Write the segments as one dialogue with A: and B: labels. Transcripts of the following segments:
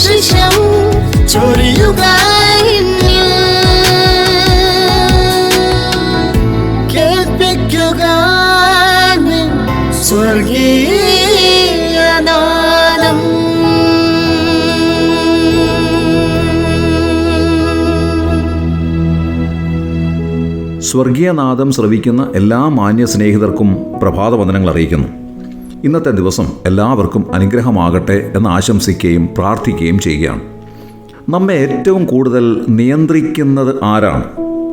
A: ആശ്രിഷം ചൊരിയുക കേൾപ്പിക്കുക സ്വർഗീയനാദം സ്വർഗീയനാദം ശ്രവിക്കുന്ന എല്ലാ മാന്യ സ്നേഹിതർക്കും പ്രഭാതവന്ദനങ്ങൾ അറിയിക്കുന്നു. ഇന്നത്തെ ദിവസം എല്ലാവർക്കും അനുഗ്രഹമാകട്ടെ എന്ന് ആശംസിക്കുകയും പ്രാർത്ഥിക്കുകയും ചെയ്യുകയാണ്. നമ്മെ ഏറ്റവും കൂടുതൽ നിയന്ത്രിക്കുന്നത് ആരാണ്?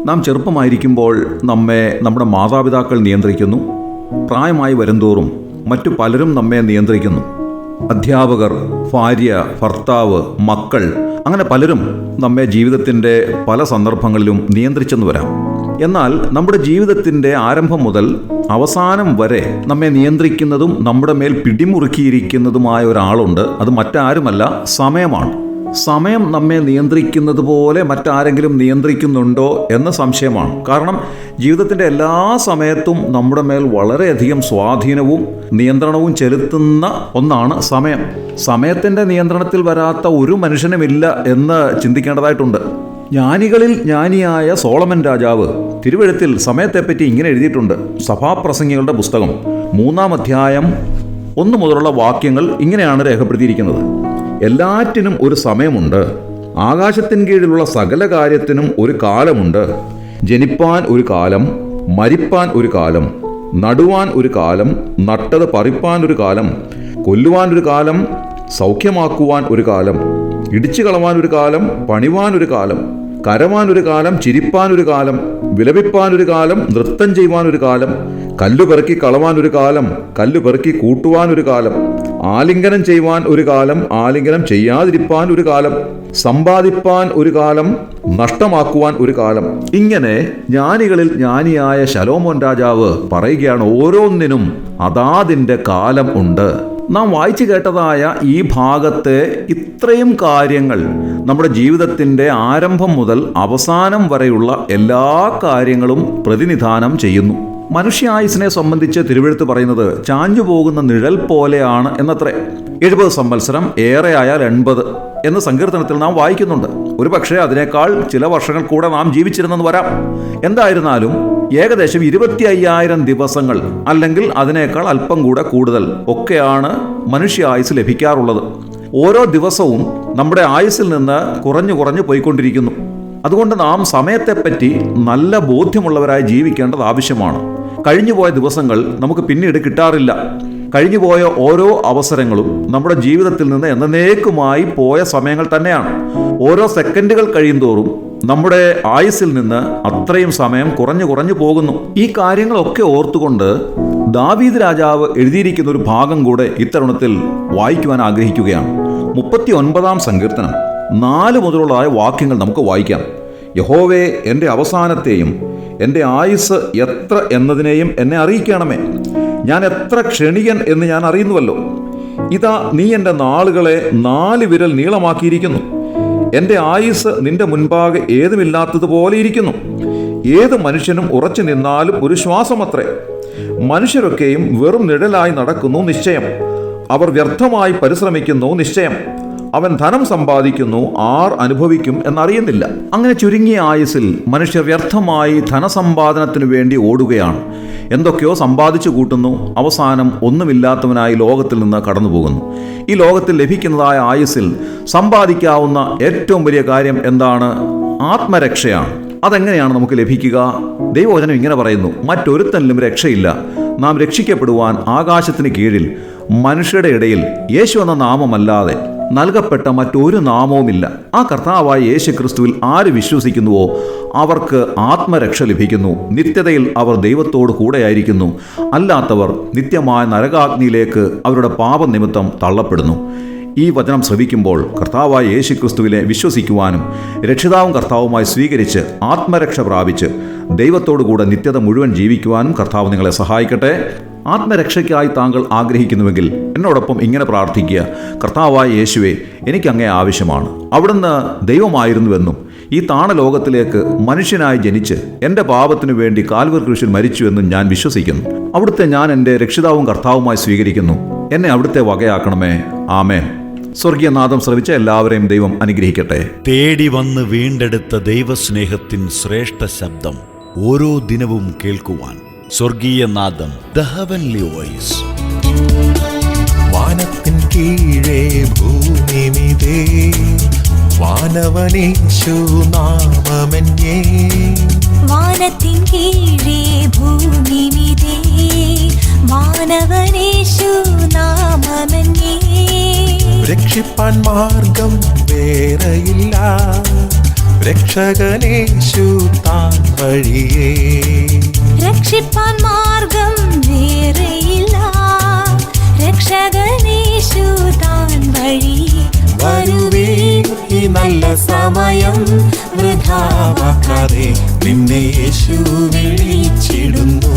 A: നാം ചെറുപ്പമായിരിക്കുമ്പോൾ നമ്മെ നമ്മുടെ മാതാപിതാക്കൾ നിയന്ത്രിക്കുന്നു. പ്രായമായി വരുംതോറും മറ്റു പലരും നമ്മെ നിയന്ത്രിക്കുന്നു. അധ്യാപകർ ഭാര്യ ഭർത്താവ് മക്കൾ അങ്ങനെ പലരും നമ്മെ ജീവിതത്തിന്റെ പല സന്ദർഭങ്ങളിലും നിയന്ത്രിച്ചെന്ന് വരാം. എന്നാൽ നമ്മുടെ ജീവിതത്തിന്റെ ആരംഭം മുതൽ അവസാനം വരെ നമ്മെ നിയന്ത്രിക്കുന്നതും നമ്മുടെ മേൽ പിടിമുറുക്കിയിരിക്കുന്നതുമായ ഒരാളുണ്ട്. അത് മറ്റാരുമല്ല സമയമാണ്. സമയം നമ്മെ നിയന്ത്രിക്കുന്നത് പോലെ മറ്റാരെങ്കിലും നിയന്ത്രിക്കുന്നുണ്ടോ എന്ന സംശയമാണ്. കാരണം ജീവിതത്തിന്റെ എല്ലാ സമയത്തും നമ്മുടെ മേൽ വളരെയധികം സ്വാധീനവും നിയന്ത്രണവും ചെലുത്തുന്ന ഒന്നാണ് സമയം. സമയത്തിന്റെ നിയന്ത്രണത്തിൽ വരാത്ത ഒരു മനുഷ്യനുമില്ല എന്ന് ചിന്തിക്കേണ്ടതായിട്ടുണ്ട്. ജ്ഞാനികളിൽ ജ്ഞാനിയായ സോളമൻ രാജാവ് തിരുവഴുത്തിൽ സമയത്തെപ്പറ്റി ഇങ്ങനെ എഴുതിയിട്ടുണ്ട്. സഭാപ്രസംഗികളുടെ പുസ്തകം മൂന്നാം അധ്യായം ഒന്നു മുതലുള്ള വാക്യങ്ങൾ ഇങ്ങനെയാണ് രേഖപ്പെടുത്തിയിരിക്കുന്നത്. എല്ലാറ്റിനും ഒരു സമയമുണ്ട് ആകാശത്തിൻ കീഴിലുള്ള സകല കാര്യത്തിനും ഒരു കാലമുണ്ട് ജനിപ്പാൻ ഒരു കാലം മരിപ്പാൻ ഒരു കാലം നടുവാൻ ഒരു കാലം നട്ടത് പറിപ്പാൻ ഒരു കാലം കൊല്ലുവാൻ ഒരു കാലം സൗഖ്യമാക്കുവാൻ ഒരു കാലം ഇടിച്ചു കളവാൻ ഒരു കാലം പണിവാൻ ഒരു കാലം കരവാൻ ഒരു കാലം ചിരിപ്പാൻ ഒരു കാലം വിലപിപ്പാൻ ഒരു കാലം നൃത്തം ചെയ്യുവാൻ ഒരു കാലം കല്ലു പെറുക്കി കളവാൻ ഒരു കാലം കല്ലു പെറുക്കി കൂട്ടുവാൻ ഒരു കാലം ആലിംഗനം ചെയ്യുവാൻ ഒരു കാലം ആലിംഗനം ചെയ്യാതിരിപ്പാൻ ഒരു കാലം സമ്പാദിപ്പാൻ ഒരു കാലം നഷ്ടമാക്കുവാൻ ഒരു കാലം. ഇങ്ങനെ ജ്ഞാനികളിൽ ജ്ഞാനിയായ ശലോമോൻ രാജാവ് പറയുകയാണ് ഓരോന്നിനും അതാതിന്റെ കാലം ഉണ്ട്. നാം വായിച്ചു കേട്ടതായ ഈ ഭാഗത്തെ ഇത്രയും കാര്യങ്ങൾ നമ്മുടെ ജീവിതത്തിന്റെ ആരംഭം മുതൽ അവസാനം വരെയുള്ള എല്ലാ കാര്യങ്ങളും പ്രതിനിധാനം ചെയ്യുന്നു. മനുഷ്യായുസിനെ സംബന്ധിച്ച് തിരുവെഴുത്ത് പറയുന്നത് ചാഞ്ഞു പോകുന്ന നിഴൽ പോലെയാണ് എന്നത്രേ. എഴുപത് സംവത്സരം ഏറെ ആയാൽ എൺപത് എന്ന സങ്കീർത്തനത്തിൽ നാം വായിക്കുന്നുണ്ട്. ഒരു പക്ഷേ അതിനേക്കാൾ ചില വർഷങ്ങൾ കൂടെ നാം ജീവിച്ചിരുന്നെന്ന് വരാം. എന്തായിരുന്നാലും ഏകദേശം ഇരുപത്തി അയ്യായിരം ദിവസങ്ങൾ അല്ലെങ്കിൽ അതിനേക്കാൾ അല്പം കൂടെ കൂടുതൽ ഒക്കെയാണ് മനുഷ്യ ആയുസ് ലഭിക്കാറുള്ളത്. ഓരോ ദിവസവും നമ്മുടെ ആയുസ്സിൽ നിന്ന് കുറഞ്ഞു കുറഞ്ഞു പോയിക്കൊണ്ടിരിക്കുന്നു. അതുകൊണ്ട് നാം സമയത്തെപ്പറ്റി നല്ല ബോധ്യമുള്ളവരായി ജീവിക്കേണ്ടത് ആവശ്യമാണ്. കഴിഞ്ഞുപോയ ദിവസങ്ങൾ നമുക്ക് പിന്നീട് കിട്ടാറില്ല. കഴിഞ്ഞുപോയ ഓരോ അവസരങ്ങളും നമ്മുടെ ജീവിതത്തിൽ നിന്ന് എന്നേക്കുമായി പോയ സമയങ്ങൾ തന്നെയാണ്. ഓരോ സെക്കൻഡുകൾ കഴിയുന്തോറും നമ്മുടെ ആയുസ്സിൽ നിന്ന് അത്രയും സമയം കുറഞ്ഞു കുറഞ്ഞു പോകുന്നു. ഈ കാര്യങ്ങളൊക്കെ ഓർത്തുകൊണ്ട് ദാവീദ് രാജാവ് എഴുതിയിരിക്കുന്ന ഒരു ഭാഗം കൂടെ ഇത്തരുണത്തിൽ വായിക്കുവാൻ ആഗ്രഹിക്കുകയാണ്. മുപ്പത്തി ഒൻപതാം സങ്കീർത്തനം. നാല് മുതലുള്ളതായ വാക്യങ്ങൾ നമുക്ക് വായിക്കാം. യഹോവേ എന്റെ അവസാനത്തെയും എന്റെ ആയുസ് എത്ര എന്നതിനെയും എന്നെ അറിയിക്കണമേ. ഞാൻ എത്ര ക്ഷണികൻ എന്ന് ഞാൻ അറിയുന്നുവല്ലോ. ഇതാ നീ എന്റെ നാളുകളെ നാല് വിരൽ നീളമാക്കിയിരിക്കുന്നു. എന്റെ ആയുസ് നിന്റെ മുൻപാകെ ഏതുമില്ലാത്തതുപോലെ ഇരിക്കുന്നു. ഏത് മനുഷ്യനും ഉറച്ചു നിന്നാലും ഒരു ശ്വാസമത്രേ. മനുഷ്യരൊക്കെയും വെറും നിഴലായി നടക്കുന്നു നിശ്ചയം. അവർ വ്യർത്ഥമായി പരിശ്രമിക്കുന്നു നിശ്ചയം. അവൻ ധനം സമ്പാദിക്കുന്നു ആർ അനുഭവിക്കും എന്നറിയുന്നില്ല. അങ്ങനെ ചുരുങ്ങിയ ആയുസിൽ മനുഷ്യർ വ്യർത്ഥമായി ധനസമ്പാദനത്തിനു വേണ്ടി ഓടുകയാണ്. എന്തൊക്കെയോ സമ്പാദിച്ചു കൂട്ടുന്നു അവസാനം ഒന്നുമില്ലാത്തവനായി ലോകത്തിൽ നിന്ന് കടന്നുപോകുന്നു. ഈ ലോകത്തിൽ ലഭിക്കുന്നതായ ആയുസിൽ സമ്പാദിക്കാവുന്ന ഏറ്റവും വലിയ കാര്യം എന്താണ്? ആത്മരക്ഷയാണ്. അതെങ്ങനെയാണ് നമുക്ക് ലഭിക്കുക? ദൈവവചനം ഇങ്ങനെ പറയുന്നു മറ്റൊരുത്തനിലും രക്ഷയില്ല. നാം രക്ഷിക്കപ്പെടുവാൻ ആകാശത്തിന് കീഴിൽ മനുഷ്യരുടെ ഇടയിൽ യേശു എന്ന നാമമല്ലാതെ നൽകപ്പെട്ട മറ്റൊരു നാമവുമില്ല. ആ കർത്താവായ യേശു ക്രിസ്തുവിൽ ആര് വിശ്വസിക്കുന്നുവോ അവർക്ക് ആത്മരക്ഷ ലഭിക്കുന്നു. നിത്യതയിൽ അവർ ദൈവത്തോട് കൂടെയായിരിക്കുന്നു. അല്ലാത്തവർ നിത്യമായ നരകാഗ്നിയിലേക്ക് അവരുടെ പാപനിമിത്തം തള്ളപ്പെടുന്നു. ഈ വചനം ശ്രവിക്കുമ്പോൾ കർത്താവായ യേശു ക്രിസ്തുവിനെ വിശ്വസിക്കുവാനും രക്ഷിതാവും കർത്താവുമായി സ്വീകരിച്ച് ആത്മരക്ഷ പ്രാപിച്ച് ദൈവത്തോടു കൂടെ നിത്യത മുഴുവൻ ജീവിക്കുവാനും കർത്താവ് നിങ്ങളെ സഹായിക്കട്ടെ. ആത്മരക്ഷയ്ക്കായി താങ്കൾ ആഗ്രഹിക്കുന്നുവെങ്കിൽ എന്നോടൊപ്പം ഇങ്ങനെ പ്രാർത്ഥിക്കുക. കർത്താവായ യേശുവെ എനിക്ക് അങ്ങേ ആവശ്യമാണ്. അവിടുന്ന് ദൈവമായിരുന്നുവെന്നും ഈ താണ ലോകത്തിലേക്ക് മനുഷ്യനായി ജനിച്ച് എന്റെ പാപത്തിനു വേണ്ടി കാൽവർ കൃഷിയിൽ മരിച്ചുവെന്നും ഞാൻ വിശ്വസിക്കുന്നു. അവിടുത്തെ ഞാൻ എന്റെ രക്ഷിതാവും കർത്താവുമായി സ്വീകരിക്കുന്നു. എന്നെ അവിടുത്തെ വകയാക്കണമേ. ആമേൻ. സ്വർഗീയനാഥം ശ്രവിച്ച എല്ലാവരെയും ദൈവം അനുഗ്രഹിക്കട്ടെ.
B: തേടി വന്ന് വീണ്ടെടുത്ത ദൈവസ്നേഹത്തിൻ ശ്രേഷ്ഠ ശബ്ദം. ഓരോ ദിനവും കേൾക്കുവാൻ സ്വർഗീയ നാദം ദ ഹെവൻലി വോയിസ്
C: വാനത്തിൻ കീഴേ ഭൂമി ഭൂമിമിതേ വാനവനേശു നാമമന്യേ വാനത്തിൻ കീഴേ ഭൂമി മിതേ വാനവനേശു നാമമന്യേ
D: രക്ഷിപ്പാൻ മാർഗം വേറെയില്ല. രക്ഷകനേശു താൻ വഴിയേ.
C: രക്ഷിപ്പാൻ മാർഗം വേറെയില്ല. രക്ഷകനേശു താൻ വഴി
D: വരുവേ ഈ നല്ല സമയം വൃഥാവാക്കാതെ നിന്നെ യേശു വിളിച്ചിടുന്നു.